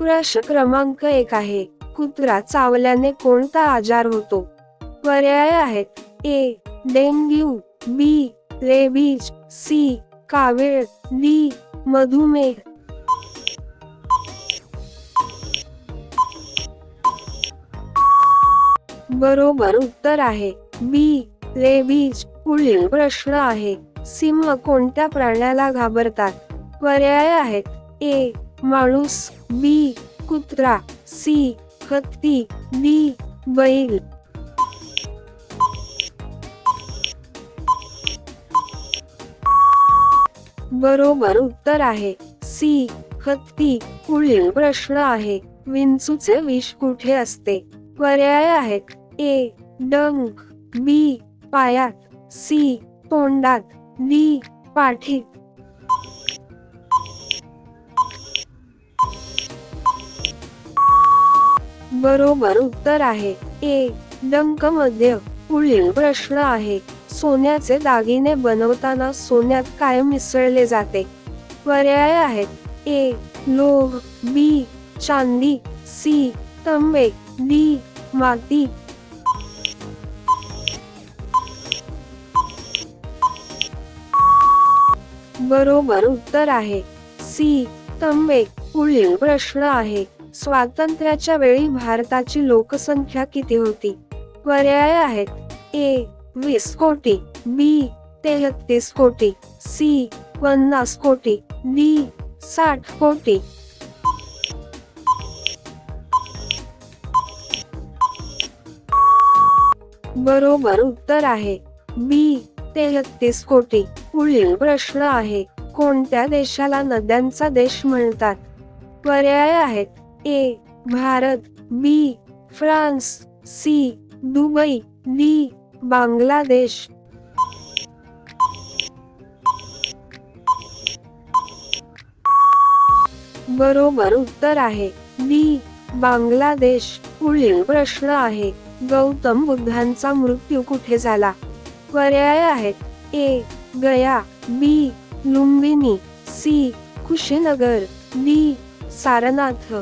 प्रश्न क्रमांक एक आहे. कुत्रा चावल्याने कोणता आजार होतो? पर्याय आहेत. A. Dengue. B. Rabies. C. कावीळ. डी. मधुमेह. बरोबर उत्तर आहे. बी. रेबीज. पुढील प्रश्न आहे. सिंह कोणत्या प्राण्याला घाबरतात? पर्याय आहेत. ए. माणूस बी कुत्रा सी हत्ती डी बैल. बरोबर उत्तर आहे. सी हत्ती पुढील प्रश्न आहे. विंचूचे विष कुठे असते? पर्याय आहेत. ए डंक बी पायात सी तोंडात डी पाठीत. बरोबर उत्तर आहे. ए. डंक मध्य पुढील प्रश्न आहे. सोन्याचे दागिने बनवताना सोन्यात काय मिसळले जाते? पर्याय आहेत. ए. लोह बी. चांदी सी. तंबे डी. माती. बरोबर उत्तर आहे. सी. तंबे पुढील प्रश्न आहे. स्वातंत्र्याच्या वेळी भारताची लोकसंख्या किती होती? पर्याय आहेत. ए वीस कोटी बी तेहतीस कोटी सी पन्नास कोटी डी साठ कोटी. बरोबर उत्तर आहे. बी तेहतीस कोटी. पुढील प्रश्न आहे कोणत्या देशाला नद्यांचा देश म्हणतात? पर्याय आहेत. A Bharat B France C Dubai D Bangladesh. बरोबर उत्तर आहे. बी बांगलादेश. पुढील प्रश्न आहे. गौतम बुद्धांचा मृत्यू कुठे झाला? पर्याय आहेत. A Gaya. B Lumbini C Kushinagar. D Sarnath.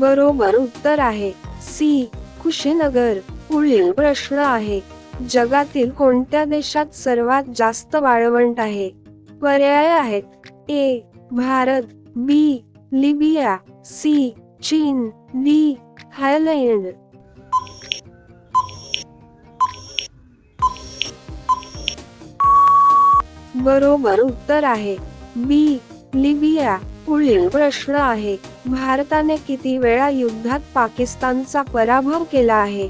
बरोबर उत्तर आहे. सी. कुशीनगर. पुढील प्रश्न आहे. जगातील कोणत्या देशात सर्वात जास्त वाळवंट आहे? पर्याय आहेत. A. Bharat. B. Libya. C. चीन. डी. थायलंड. बरोबर उत्तर आहे. बी. लिबिया. पुढील प्रश्न आहे. भारताने किती वेळा युद्धात पाकिस्तानचा पराभव केला आहे?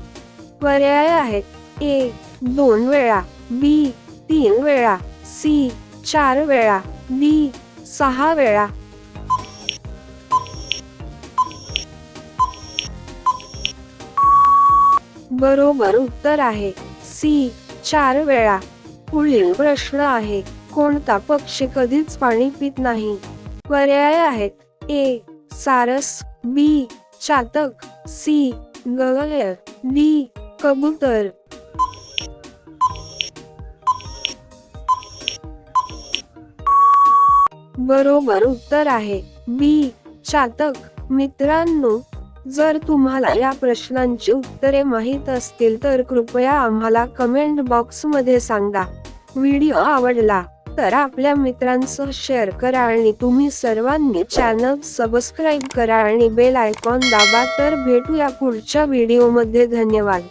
पर्याय आहेत. ए दोन वेळा बी तीन वेळा सी चार वेळा डी सहा वेळा. बरोबर उत्तर आहे. सी चार वेळा. पुढील प्रश्न आहे. कोणता पक्षी कधीच पाणी पित नाही. पर्याय आहेत. ए. सारस. बी. चातक. सी. गगयर डी. कबूतर. बरोबर उत्तर आहे. बी. चातक. मित्रांनो जर तुम्हाला या प्रश्नांची उत्तरे माहीत असतील तर कृपया आम्हाला कमेंट बॉक्समध्ये सांगा. व्हिडिओ आवडला तर आपल्या मित्रांसह शेअर करा आणि तुम्ही सर्वांनी चॅनल सबस्क्राईब करा आणि बेल आयकॉन दाबा तर भेटूया पुढच्या व्हिडिओमध्ये धन्यवाद.